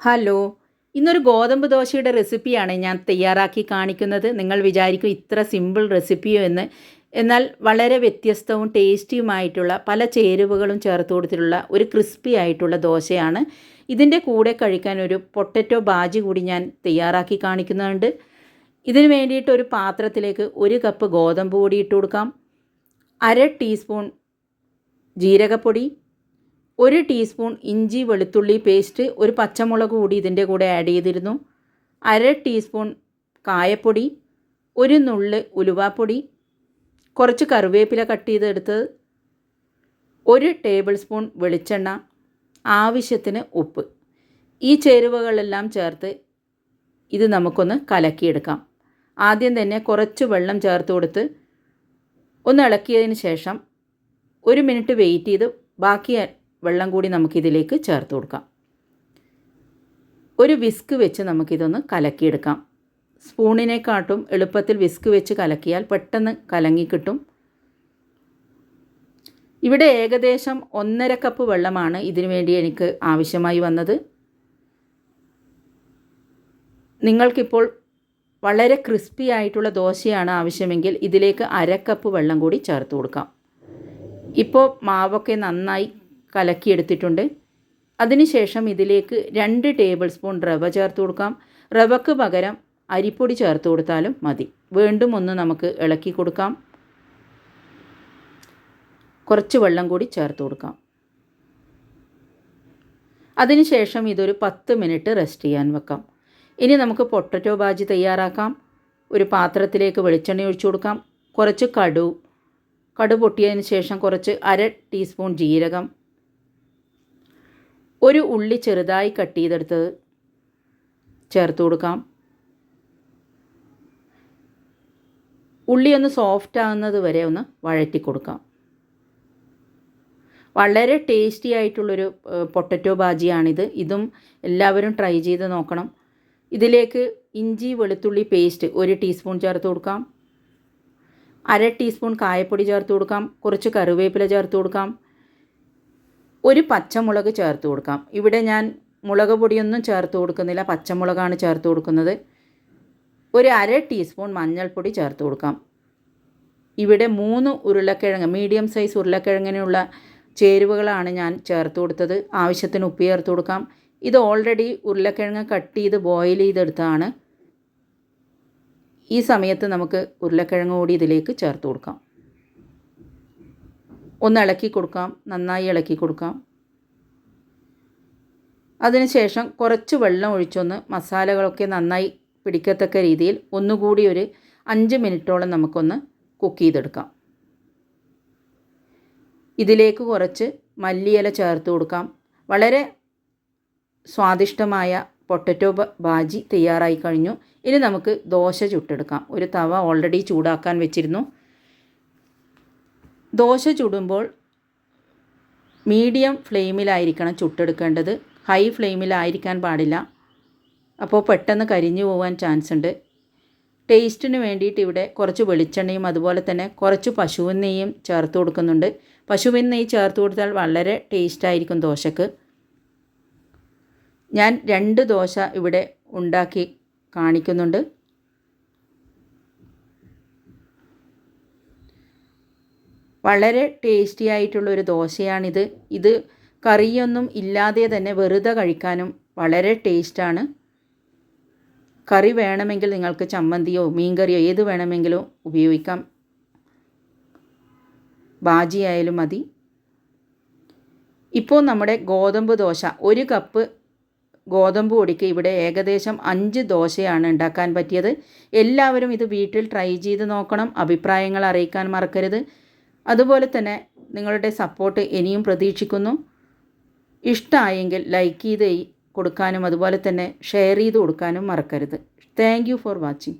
Hello. ഇന്നൊരു ഗോതമ്പ് ദോശയുടെ റെസിപ്പിയാണ് ഞാൻ തയ്യാറാക്കി കാണിക്കുന്നത്. നിങ്ങൾ വിചാരിക്കും ഇത്ര സിമ്പിൾ റെസിപ്പിയോ എന്ന്. എന്നാൽ വളരെ വ്യത്യസ്തവും ടേസ്റ്റിയുമായിട്ടുള്ള പല ചേരുവകളും ചേർത്ത് കൊടുത്തിട്ടുള്ള ഒരു ക്രിസ്പി ആയിട്ടുള്ള ദോശയാണ്. ഇതിന്റെ കൂടെ കഴിക്കാൻ ഒരു പൊട്ടറ്റോ ബാജി കൂടി ഞാൻ തയ്യാറാക്കി കാണിക്കുന്നുണ്ട്. ഇതിന് വേണ്ടിയിട്ട് ഒരു പാത്രത്തിലേക്ക് ഒരു കപ്പ് ഗോതമ്പ് പൊടി ഇട്ട് കൊടുക്കാം. അര ടീസ്പൂൺ ജീരകപ്പൊടി. ഒരു ടീസ്പൂൺ ഇഞ്ചി വെളുത്തുള്ളി പേസ്റ്റ് ഒരു പച്ചമുളക് കൂടി ഇതിന്റെ കൂടെ ആഡ് ചെയ്തിരുന്നു. അര ടീസ്പൂൺ കായപ്പൊടി ഒരു നുള്ള് ഉലുവാപ്പൊടി കുറച്ച് കറിവേപ്പില കട്ട് ചെയ്തെടുത്തത് ഒരു ടേബിൾ സ്പൂൺ വെളിച്ചെണ്ണ ആവശ്യത്തിന് ഉപ്പ്. ഈ ചേരുവകളെല്ലാം ചേർത്ത് ഇത് നമുക്കൊന്ന് കലക്കിയെടുക്കാം. ആദ്യം തന്നെ കുറച്ച് വെള്ളം ചേർത്ത് കൊടുത്ത് ഒന്ന് ഇളക്കിയതിന് ശേഷം ഒരു മിനിറ്റ് വെയിറ്റ് ചെയ്ത് ബാക്കി വെള്ളം കൂടി നമുക്കിതിലേക്ക് ചേർത്ത് കൊടുക്കാം. ഒരു വിസ്ക് വെച്ച് നമുക്കിതൊന്ന് കലക്കിയെടുക്കാം. സ്പൂണിനെക്കാട്ടും എളുപ്പത്തിൽ വിസ്ക് വെച്ച് കലക്കിയാൽ പെട്ടെന്ന് കലങ്ങി കിട്ടും. ഇവിടെ ഏകദേശം ഒന്നര കപ്പ് വെള്ളമാണ് ഇതിനു വേണ്ടി എനിക്ക് ആവശ്യമായി വന്നത്. നിങ്ങൾക്കിപ്പോൾ വളരെ ക്രിസ്പി ആയിട്ടുള്ള ദോശയാണ് ആവശ്യമെങ്കിൽ ഇതിലേക്ക് അര കപ്പ് വെള്ളം കൂടി ചേർത്ത് കൊടുക്കാം. ഇപ്പോൾ മാവൊക്കെ നന്നായി കലക്കിയെടുത്തിട്ടുണ്ട്. അതിനുശേഷം ഇതിലേക്ക് രണ്ട് ടേബിൾ സ്പൂൺ റവ ചേർത്ത് കൊടുക്കാം. റവക്ക് പകരം അരിപ്പൊടി ചേർത്ത് കൊടുത്താലും മതി. വീണ്ടും ഒന്ന് നമുക്ക് ഇളക്കി കൊടുക്കാം. കുറച്ച് വെള്ളം കൂടി ചേർത്ത് കൊടുക്കാം. അതിനുശേഷം ഇതൊരു പത്ത് മിനിറ്റ് റെസ്റ്റ് ചെയ്യാൻ വെക്കാം. ഇനി നമുക്ക് പൊട്ടറ്റോ ബാജി തയ്യാറാക്കാം. ഒരു പാത്രത്തിലേക്ക് വെളിച്ചെണ്ണ ഒഴിച്ചു കൊടുക്കാം. കുറച്ച് കടു കടു പൊട്ടിയതിന് ശേഷം കുറച്ച് അര ടീസ്പൂൺ ജീരകം ഒരു ഉള്ളി ചെറുതായി കട്ട് ചെയ്തെടുത്തത് ചേർത്ത് കൊടുക്കാം. ഉള്ളി ഒന്ന് സോഫ്റ്റ് ആകുന്നത് വരെ ഒന്ന് വഴറ്റി കൊടുക്കാം. വളരെ ടേസ്റ്റി ആയിട്ടുള്ളൊരു പൊട്ടറ്റോ ബാജിയാണിത് ഇതും എല്ലാവരും ട്രൈ ചെയ്ത് നോക്കണം. ഇതിലേക്ക് ഇഞ്ചി വെളുത്തുള്ളി പേസ്റ്റ് ഒരു ടീസ്പൂൺ ചേർത്ത് കൊടുക്കാം. അര ടീസ്പൂൺ കായപ്പൊടി ചേർത്ത് കൊടുക്കാം. കുറച്ച് കറിവേപ്പില ചേർത്ത് കൊടുക്കാം. ഒരു പച്ചമുളക് ചേർത്ത് കൊടുക്കാം. ഇവിടെ ഞാൻ മുളക് പൊടിയൊന്നും ചേർത്ത് കൊടുക്കുന്നില്ല. പച്ചമുളകാണ് ചേർത്ത് കൊടുക്കുന്നത്. ഒരു അര ടീസ്പൂൺ മഞ്ഞൾപ്പൊടി ചേർത്ത് കൊടുക്കാം. ഇവിടെ മൂന്ന് ഉരുളക്കിഴങ്ങ് മീഡിയം സൈസ് ഉരുളക്കിഴങ്ങിനുള്ള ചേരുവകളാണ് ഞാൻ ചേർത്ത് കൊടുത്തത്. ആവശ്യത്തിന് ഉപ്പ് ചേർത്ത് കൊടുക്കാം. ഇത് ഓൾറെഡി ഉരുളക്കിഴങ്ങ് കട്ട് ചെയ്ത് ബോയിൽ ചെയ്തെടുത്തതാണ്. ഈ സമയത്ത് നമുക്ക് ഉരുളക്കിഴങ്ങ് കൂടി ഇതിലേക്ക് ചേർത്ത് കൊടുക്കാം. ഒന്ന് ഇളക്കി കൊടുക്കാം നന്നായി ഇളക്കി കൊടുക്കാം. അതിനുശേഷം കുറച്ച് വെള്ളം ഒഴിച്ചൊന്ന് മസാലകളൊക്കെ നന്നായി പിടിക്കത്തക്ക രീതിയിൽ ഒന്നുകൂടി ഒരു അഞ്ച് മിനിറ്റോളം നമുക്കൊന്ന് കുക്ക് ചെയ്തെടുക്കാം. ഇതിലേക്ക് കുറച്ച് മല്ലിയില ചേർത്ത് കൊടുക്കാം. വളരെ സ്വാദിഷ്ടമായ പൊട്ടറ്റോ ബാജി തയ്യാറായി കഴിഞ്ഞു. ഇനി നമുക്ക് ദോശ ചുട്ടെടുക്കാം. ഒരു തവ ഓൾറെഡി ചൂടാക്കാൻ വെച്ചിരുന്നു. ദോശ ചുടുമ്പോൾ മീഡിയം ഫ്ലെയിമിലായിരിക്കണം ചുട്ടെടുക്കേണ്ടത്. ഹൈ ഫ്ലെയിമിലായിരിക്കാൻ പാടില്ല. അപ്പോൾ പെട്ടെന്ന് കരിഞ്ഞു പോകാൻ ചാൻസ് ഉണ്ട് ടേസ്റ്റിന് വേണ്ടിയിട്ട് ഇവിടെ കുറച്ച് വെളിച്ചെണ്ണയും അതുപോലെ തന്നെ കുറച്ച് പശുവിൻ നെയ്യും ചേർത്ത് കൊടുക്കുന്നുണ്ട്. പശുവിൻ നെയ്യ് ചേർത്ത് കൊടുത്താൽ വളരെ ടേസ്റ്റായിരിക്കും ദോശക്ക്. ഞാൻ രണ്ട് ദോശ ഇവിടെ ഉണ്ടാക്കി കാണിക്കുന്നുണ്ട്. വളരെ ടേസ്റ്റി ആയിട്ടുള്ളൊരു ദോശയാണിത്. ഇത് കറിയൊന്നും ഇല്ലാതെ തന്നെ വെറുതെ കഴിക്കാനും വളരെ ടേസ്റ്റാണ് കറി വേണമെങ്കിൽ നിങ്ങൾക്ക് ചമ്മന്തിയോ മീൻകറിയോ ഏത് വേണമെങ്കിലും ഉപയോഗിക്കാം. ബാജിയായാലും മതി. ഇപ്പോൾ നമ്മുടെ ഗോതമ്പ് ദോശ ഒരു കപ്പ് ഗോതമ്പ് പൊടിക്ക് ഇവിടെ ഏകദേശം അഞ്ച് ദോശയാണ് ഉണ്ടാക്കാൻ പറ്റിയത്. എല്ലാവരും ഇത് വീട്ടിൽ ട്രൈ ചെയ്ത് നോക്കണം. അഭിപ്രായങ്ങൾ അറിയിക്കാൻ മറക്കരുത്. അതുപോലെ തന്നെ നിങ്ങളുടെ സപ്പോർട്ട് ഇനിയും പ്രതീക്ഷിക്കുന്നു. ഇഷ്ടമായെങ്കിൽ ലൈക്ക് ചെയ്ത് കൊടുക്കാനും അതുപോലെ തന്നെ ഷെയർ ചെയ്ത് കൊടുക്കാനും മറക്കരുത്. Thank for watching